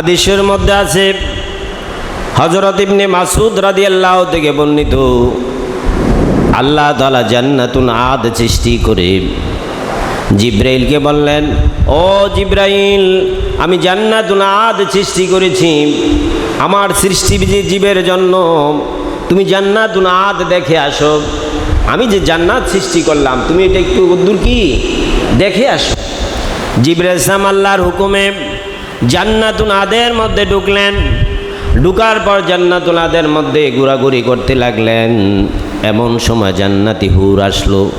হাদিসের মধ্যে আছে হজরত ইবনে মাসুদ রাদি আল্লাহ থেকে বর্ণিত, আল্লাহ তালা জান্নাতুন আদ সৃষ্টি করে জিব্রাইলকে বললেন, ও জিব্রাইল, আমি জান্নাতুন আদ সৃষ্টি করেছি। আমার সৃষ্টি জীবের জন্য তুমি জান্নাতুন আদ দেখে আসো। আমি যে জান্নাত সৃষ্টি করলাম, তুমি এটা একটু দূর কি? দেখে আসো। জিব্রাইল ইসলাম আল্লাহর হুকুমে জান্নাতুন আদের মধ্যে ঢুকলেন। ঢুকার পর জান্নাতুল আদের মধ্যে ঘোরাঘুরি করতে লাগলেন। এমন সময় জান্নাতি হুর আসলো।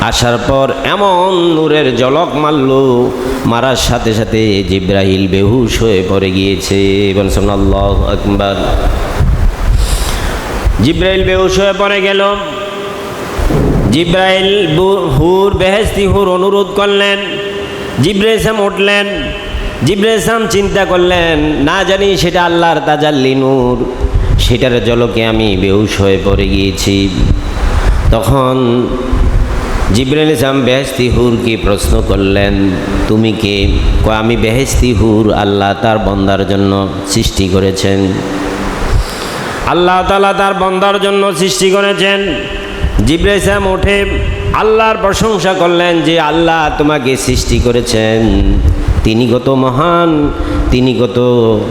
আসার পর এমন নূরের জলক মারল। মারার সাথে সাথে জিব্রাহিল বেহুশ হয়ে পড়ে গিয়েছে। বলছেন আল্লাহ আকবার। জিব্রাইল বেহুশ হয়ে পড়ে গেল। জিব্রাইল বু- হুর বেহেস্তি হুর অনুরোধ করলেন। জিব্রাইসাম উঠলেন। জিব্রাইসাম চিন্তা করলেন, না জানি সেটা আল্লাহর তাজাল্লি নূর, সেটার জলকে আমি বেহুশ হয়ে পড়ে গিয়েছি। তখন জিব্রাইল ইসলাম বেহেস্তি হুরকে প্রশ্ন করলেন, তুমি কে? আমি বেহেস্তি হুর, আল্লাহ তার বন্দার জন্য সৃষ্টি করেছেন। আল্লাহ তালা তার বন্দার জন্য সৃষ্টি করেছেন। জিব্রাইসাম ওঠে আল্লাহর প্রশংসা করলেন যে আল্লাহ তোমাকে সৃষ্টি করেছেন। তিনি কত মহান, তিনি কত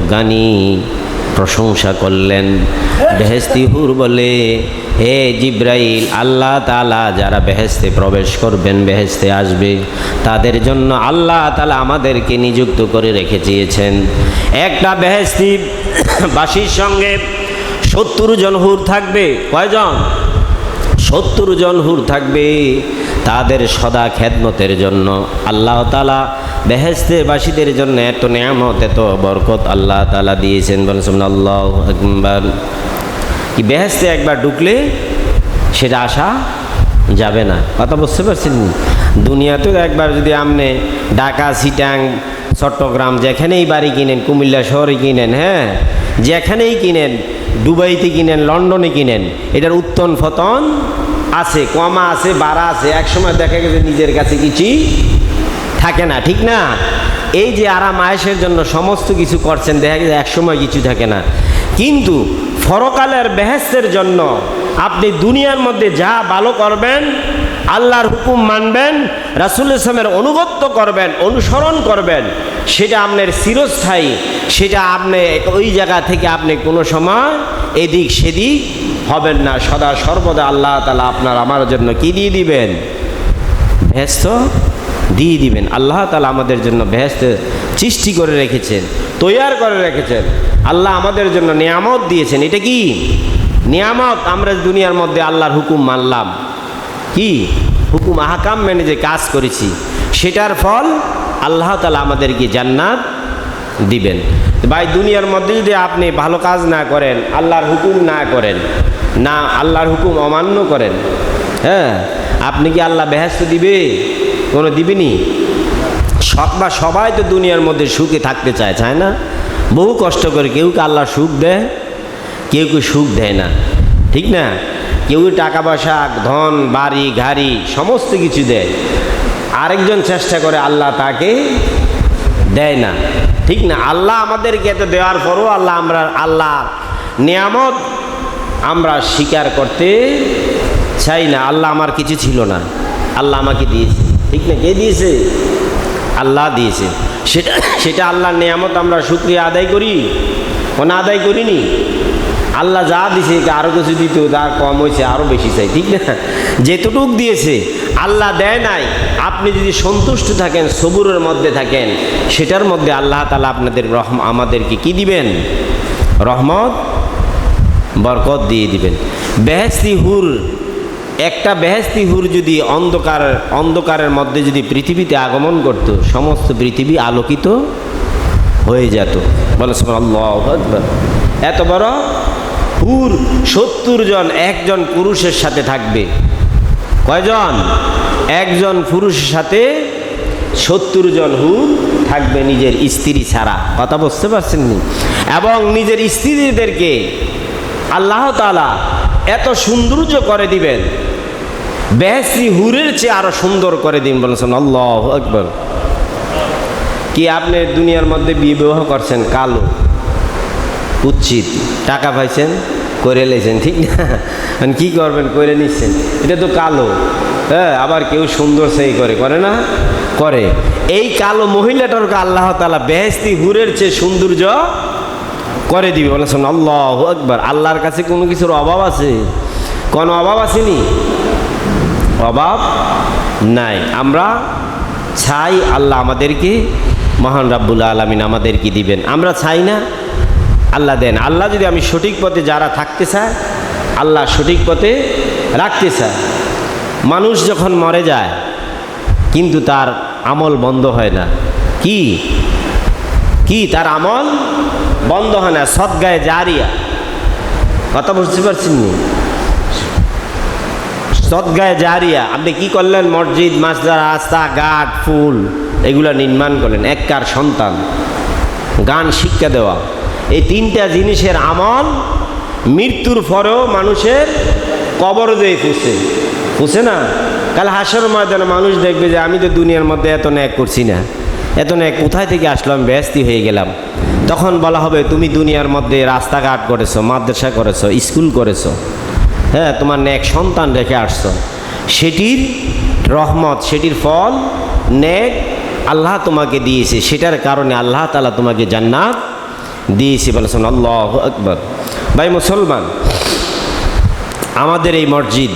গানি প্রশংসা করলেন। বেহেস্তি হুর বলে, হে জিব্রাইল, আল্লাহ তালা যারা বেহেস্তে প্রবেশ করবেন বেহেস্তে আসবে, তাদের জন্য আল্লাহ তালা আমাদেরকে নিযুক্ত করে রেখেছিয়েছেন একটা বেহেস্তি বাসির সঙ্গে সত্তর জন হুর থাকবে, কয়জন? সত্তর জন হুর থাকবে তাদের সদা খেদমতের জন্য। আল্লাহ তালা বেহেস্তে বাসীদের জন্য এত নিয়ামত, এত বরকত আল্লাহ তালা দিয়েছেন। বলছেন আল্লাহ একবার কি বেহেস্তে একবার ঢুকলে সেটা আসা যাবে না। কথা বুঝতে পারছেন দুনিয়াতেও একবার যদি আপনি ঢাকা, সিটাং, চট্টগ্রাম যেখানেই বাড়ি কিনেন, কুমিল্লা শহরে কিনেন হ্যাঁ যেখানেই কিনেন, দুবাইতে কিনেন, লন্ডনে কিনেন, এটার উত্তন ফতন আছে, কমা আছে, বাড়া আছে। একসময় দেখা গেছে নিজের কাছে কিছুই থাকে না, ঠিক না? এই যে আরাম আয়েসের জন্য সমস্ত কিছু করছেন, দেখা গেছে একসময় কিছু থাকে না। কিন্তু ফরকালের বেহেস্তের জন্য আপনি দুনিয়ার মধ্যে যা ভালো করবেন, আল্লাহর হুকুম মানবেন রাসুল ইসলামের অনুগত্য করবেন, অনুসরণ করবেন, সেটা আপনার চিরস্থায়ী, সেটা আপনি ওই জায়গা থেকে আপনি কোনো সময় এদিক সেদিক হবেন না। সদা সর্বদা আল্লাহ তালা আপনার আমার জন্য কি দিয়ে দিবেন? ভেস্ত দিয়ে দিবেন। আল্লাহ তালা আমাদের জন্য ভেস্ত সৃষ্টি করে রেখেছেন, তৈয়ার করে রেখেছেন। আল্লাহ আমাদের জন্য নিয়ামত দিয়েছেন। এটা কি? নিয়ামত আমরা দুনিয়ার মধ্যে আল্লাহর হুকুম মানলাম। কি? হুকুম আহকাম মেনে যে কাজ করেছি, সেটার ফল আল্লাহ তালা আমাদেরকে জান্নাত দিবেন। ভাই, দুনিয়ার মধ্যে যদি আপনি ভালো কাজ না করেন, আল্লাহর হুকুম না করেন, না আল্লাহর হুকুম অমান্য করেন হ্যাঁ আপনি কি আল্লাহ বেহেস্ত দিবে? কোনো দিবেনি? সব বা সবাই তো দুনিয়ার মধ্যে সুখে থাকতে চায় চায় না? বহু কষ্ট করে কেউ কে আল্লাহ সুখ দেয়? কেউ কেউ সুখ দেয় না, ঠিক না? কেউ টাকা পয়সা ধন, বাড়ি, গাড়ি, সমস্ত কিছু দেয়। আরেকজন চেষ্টা করে আল্লাহ তাকে দেয় না, ঠিক না? আল্লাহ আমাদেরকে এত দেওয়ার পরও আল্লাহ আমরা, আল্লাহ নিয়ামত আমরা স্বীকার করতে চাই না। আল্লাহ আমার কিছু ছিল না, আল্লাহ আমাকে দিয়েছে। ঠিক না? কে দিয়েছে? আল্লাহ দিয়েছে। সেটা সেটা আল্লাহর নিয়ামত আমরা শুক্রিয়া আদায় করি। ও না আদায় করিনি। আল্লাহ যা দিছে আরও কিছু দিত যা কম হয়েছে আরও বেশি চাই, ঠিক না? যেতটুক দিয়েছে, আল্লাহ দেয় নাই। আপনি যদি সন্তুষ্ট থাকেন, সবুরের মধ্যে থাকেন, সেটার মধ্যে আল্লাহ তালা আপনাদের রহম, আমাদেরকে কি দিবেন? রহমত, বরকত দিয়ে দিবেন। বেহেস্তি হুর একটা বেহেস্তি হুর যদি অন্ধকার, অন্ধকারের মধ্যে যদি পৃথিবীতে আগমন করত, সমস্ত পৃথিবী আলোকিত হয়ে যেত। বলে এত বড় হুর সত্তর জন, একজন পুরুষের সাথে থাকবে। কয়জন? একজন পুরুষের সাথে সত্তর জন হুর থাকবে নিজের স্ত্রী ছাড়া। কথা বুঝতে পারছেন নি এবং নিজের স্ত্রীদেরকে আল্লাহ তালা এত সৌন্দর্য করে দিবেন বেহসি হুরের চেয়ে আরও সুন্দর করে দিন বলেছেন আল্লাহ একবার কি আপনি দুনিয়ার মধ্যে বিয়ে বিবাহ করছেন? কালো, উচিত। টাকা পাইছেন, করে লেছেন, ঠিক না? মানে কি করবেন? করে নিচ্ছেন। এটা তো কালো। হ্যাঁ আবার কেউ সুন্দর সেই করে করে না? করে। এই কালো মহিলাটারকে আল্লাহ তালা বেহেস্তি হুরের চেয়ে সৌন্দর্য করে দিবে। বলেছেন আল্লাহ একবার আল্লাহর কাছে কোনো কিছুর অভাব আছে? কোনো অভাব আসেনি? অভাব নাই। আমরা চাই আল্লাহ আমাদেরকে মহান রাব্বুল আলমিন আমাদেরকে দিবেন। আমরা চাই না আল্লাহ দেন। আল্লাহ যদি আমি সঠিক পথে যারা থাকতে চায়, আল্লাহ সঠিক পথে রাখতে চায়। মানুষ যখন মরে যায়, কিন্তু তার আমল বন্ধ হয় না। কি? কি? তার আমল বন্ধ হয় না। সদ্গায়ে জারিয়া। কথা বুঝতে পারছেন নি? সদ্গায়ে জারিয়া আপনি কি করলেন? মসজিদ মাসদার রাস্তা, ঘাট, ফুল, এগুলো নির্মাণ করলেন। এককার সন্তান। গান শিক্ষা দেওয়া। এই তিনটা জিনিসের আমল মৃত্যুর পরেও মানুষের কবর দিয়ে ফুসে। ফুসে না? কাল হাসর ময়দানে মানুষ দেখবে যে, আমি তো দুনিয়ার মধ্যে এত ন্যাক করছি না। এত ন্যাক কোথায় থেকে আসলাম ব্যস্তি হয়ে গেলাম। তখন বলা হবে, তুমি দুনিয়ার মধ্যে রাস্তাঘাট করেছ, মাদ্রাসা করেছ, স্কুল করেছ। হ্যাঁ তোমার ন্যাক সন্তান রেখে আসছো। সেটির রহমত, সেটির ফল ন্যাক আল্লাহ তোমাকে দিয়েছে। সেটার কারণে আল্লাহ তালা তোমাকে জান্নাত দিয়েছে বলেছেন আল্লাহ আকবর। ভাই মুসলমান, আমাদের এই মসজিদ,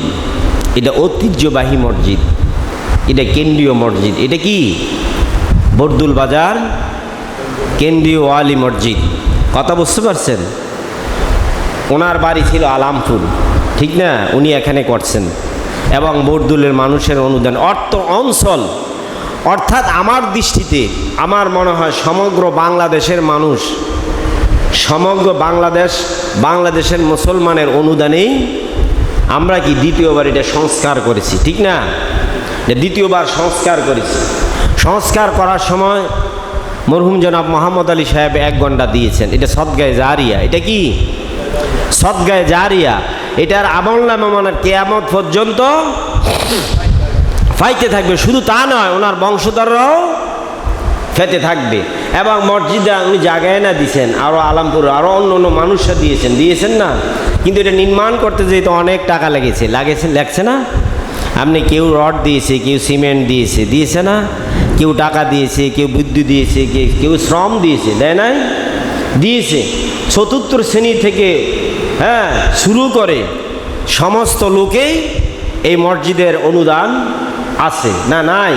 এটা ঐতিহ্যবাহী মসজিদ, এটা কেন্দ্রীয় মসজিদ। এটা কি? বর্দুল বাজার কেন্দ্রীয় ওয়ালি মসজিদ। কথা বুঝতে পারছেন? ওনার বাড়ি ছিল আলামপুর। ঠিক না? উনি এখানে করছেন। এবং বর্দুলের মানুষের অনুদান। অর্থ অঞ্চল অর্থাৎ আমার দৃষ্টিতে আমার মনে হয় সমগ্র বাংলাদেশের মানুষ, সমগ্র বাংলাদেশ, বাংলাদেশের মুসলমানের অনুদানেই আমরা কি দ্বিতীয়বার এটা সংস্কার করেছি, ঠিক না? দ্বিতীয়বার সংস্কার করেছি। সংস্কার করার সময় মরহুম জনাব মোহাম্মদ আলী সাহেব এক ঘণ্টা দিয়েছেন। এটা সদগায়ে জারিয়া। এটা কি? সদগায়ে জারিয়া। এটার আমল নামে মানে কেয়ামত পর্যন্ত ফাইতে থাকবে। শুধু তা নয়, ওনার বংশধররাও ফেতে থাকবে। এবং মসজিদে উনি জায়গায় না দিয়েছেন আরও আলামপুর আরও অন্য অন্য মানুষরা দিয়েছেন। দিয়েছেন না। কিন্তু এটা নির্মাণ করতে যেহেতু অনেক টাকা লেগেছে। লাগেছে লাগছে না? আপনি কেউ রড দিয়েছে, কেউ সিমেন্ট দিয়েছে দিয়েছে না? কেউ টাকা দিয়েছে, কেউ বিদ্যুৎ দিয়েছে কেউ শ্রম দিয়েছে, দেয় নাই? দিয়েছে। চতুর্থ শ্রেণি থেকে হ্যাঁ শুরু করে সমস্ত লোকেই এই মসজিদের অনুদান আছে। না, নাই।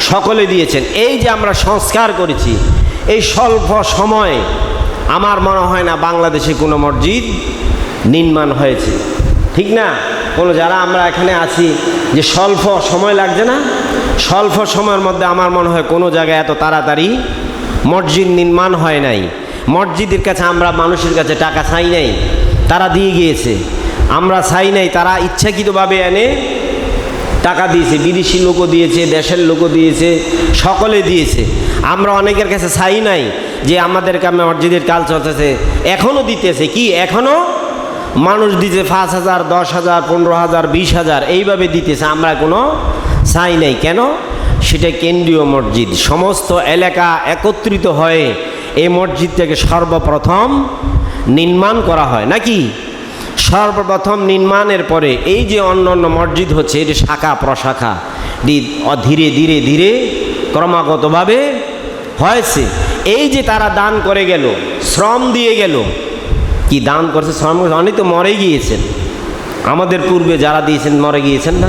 সকলে দিয়েছেন। এই যে আমরা সংস্কার করেছি, এই স্বল্প সময়ে আমার মনে হয় না বাংলাদেশে কোনো মসজিদ নির্মাণ হয়েছে। ঠিক না? কোনো যারা আমরা এখানে আছি যে স্বল্প সময় লাগছে না? স্বল্প সময়ের মধ্যে আমার মনে হয় কোনো জায়গায় এত তাড়াতাড়ি মসজিদ নির্মাণ হয় নাই। মসজিদের কাছে আমরা মানুষের কাছে টাকা চাই নাই। তারা দিয়ে গিয়েছে। আমরা চাই নাই, তারা ইচ্ছাকৃতভাবে এনে টাকা দিয়েছে, বিদেশি লোকও দিয়েছে, দেশের লোকও দিয়েছে, সকলে দিয়েছে। আমরা অনেকের কাছে চাই নাই যে আমাদের কামে মসজিদের কাল চলতেছে এখনও দিতেছে। কি এখনও মানুষ দিতে পাঁচ হাজার, দশ হাজার, পনেরো হাজার, বিশ হাজার, এইভাবে দিতেছে। আমরা কোনো চাই নাই। কেন? সেটা কেন্দ্রীয় মসজিদ। সমস্ত এলাকা একত্রিত হয়ে এই মসজিদটাকে সর্বপ্রথম নির্মাণ করা হয়, নাকি? সর্বপ্রথম নির্মাণের পরে এই যে অন্য অন্য মসজিদ হচ্ছে, এটি শাখা প্রশাখা ধীরে ধীরে ধীরে ক্রমাগতভাবে হয়েছে। এই যে তারা দান করে গেল, শ্রম দিয়ে গেল, কি দান করছে? শ্রম? অনেক তো মরে গিয়েছেন। আমাদের পূর্বে যারা দিয়েছেন, মরে গিয়েছেন না?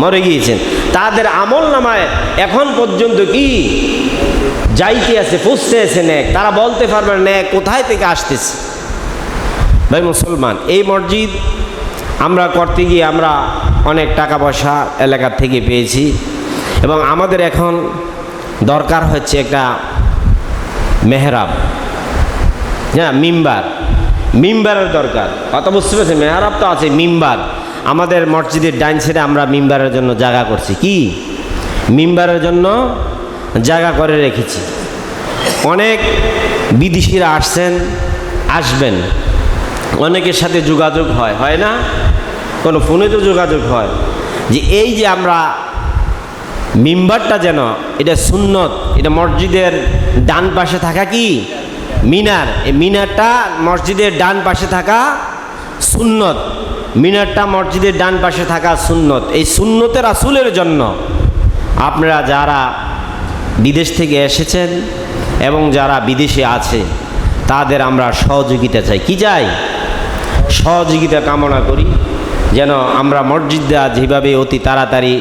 মরে গিয়েছেন। তাদের আমল নামায় এখন পর্যন্ত কি? যাইতে আছে, পুষতে আছে ন্যাক। তারা বলতে পারবে ন্যাক কোথায় থেকে আসতেছে? ভাই মুসলমান, এই মসজিদ আমরা করতে গিয়ে আমরা অনেক টাকা পয়সা এলাকার থেকে পেয়েছি এবং আমাদের এখন দরকার হচ্ছে একটা মেহরাব। হ্যাঁ মিম্বার। মিম্বারের দরকার। কথা বুঝতে পেরেছি মেহরাব তো আছে, মিম্বার। আমাদের মসজিদের ডাইন সাইডে আমরা মিম্বারের জন্য জায়গা করছি। কি? মিম্বারের জন্য জায়গা করে রেখেছি। অনেক বিদেশিরা আসছেন, আসবেন। অনেকের সাথে যোগাযোগ হয় হয় না? কোনো ফোনে তো যোগাযোগ হয়। যে এই যে আমরা মিম্বারটা যেন, এটা সুন্নত, এটা মসজিদের ডান পাশে থাকা কি? মিনার। এই মিনারটা মসজিদের ডান পাশে থাকা সুন্নত। মিনারটা মসজিদের ডান পাশে থাকা সুন্নত। এই সুন্নতের আসুলের জন্য আপনারা যারা বিদেশ থেকে এসেছেন এবং যারা বিদেশে আছে, তাদের আমরা সহযোগিতা চাই। কি চাই? সহযোগিতা কামনা করি, যেন আমরা মসজিদটা যেভাবে অতি তাড়াতাড়ি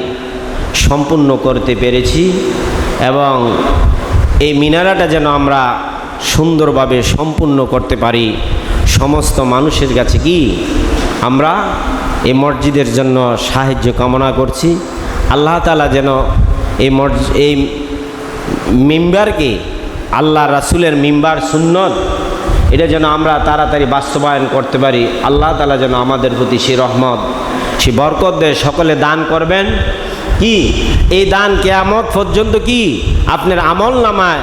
সম্পূর্ণ করতে পেরেছি এবং এই মিনারাটা যেন আমরা সুন্দরভাবে সম্পূর্ণ করতে পারি। সমস্ত মানুষের কাছে কি আমরা এই মসজিদের জন্য সাহায্য কামনা করছি। আল্লাহ তালা যেন এই মসজ এই মিম্বারকে আল্লাহ রাসুলের মেম্বার সুন্নত এটা যেন আমরা তাড়াতাড়ি বাস্তবায়ন করতে পারি। আল্লাহ তালা যেন আমাদের প্রতি সে রহমত সে বরকত দেয়। সকলে দান করবেন। কি? এই দান কেয়ামত পর্যন্ত কি? আপনার আমল নামায়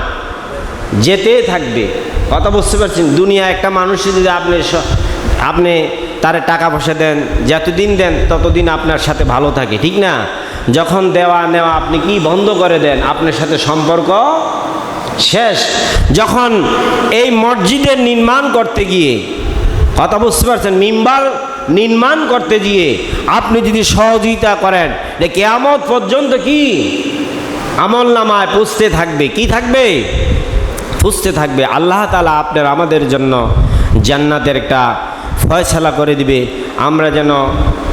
যেতে থাকবে। কথা বুঝতে পারছেন? দুনিয়া একটা মানুষ যদি আপনি আপনি তার টাকা পয়সা দেন, যতদিন দেন, ততদিন আপনার সাথে ভালো থাকে। ঠিক না? যখন দেওয়া নেওয়া আপনি কি বন্ধ করে দেন, আপনার সাথে সম্পর্ক শেষ। যখন এই মসজিদের নির্মাণ করতে গিয়ে, কথা বুঝতে পারছেন, মিম্বার নির্মাণ করতে গিয়ে আপনি যদি সহযোগিতা করেন, যে কেয়ামত পর্যন্ত কি? আমল নামায় পুষতে থাকবে। কি থাকবে? পুষতে থাকবে। আল্লাহ তালা আপনার আমাদের জন্য জান্নাতের একটা ফয়সালা করে দিবে। আমরা যেন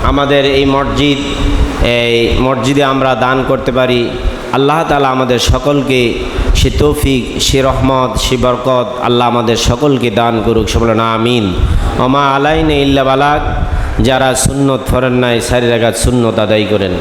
আমাদের এই মসজিদ, এই মসজিদে আমরা দান করতে পারি। আল্লাহ তালা আমাদের সকলকে সে তৌফিক, সে রহমত, সে বরকত আল্লাহ আমাদের সকলকে দান করুক। সে বলে, না, আমিন। অমা আলাইন ইল্লা বালাক যারা সুন্নত ফরেন নাই সারি রাখাত সুন্নত আদায় করেন।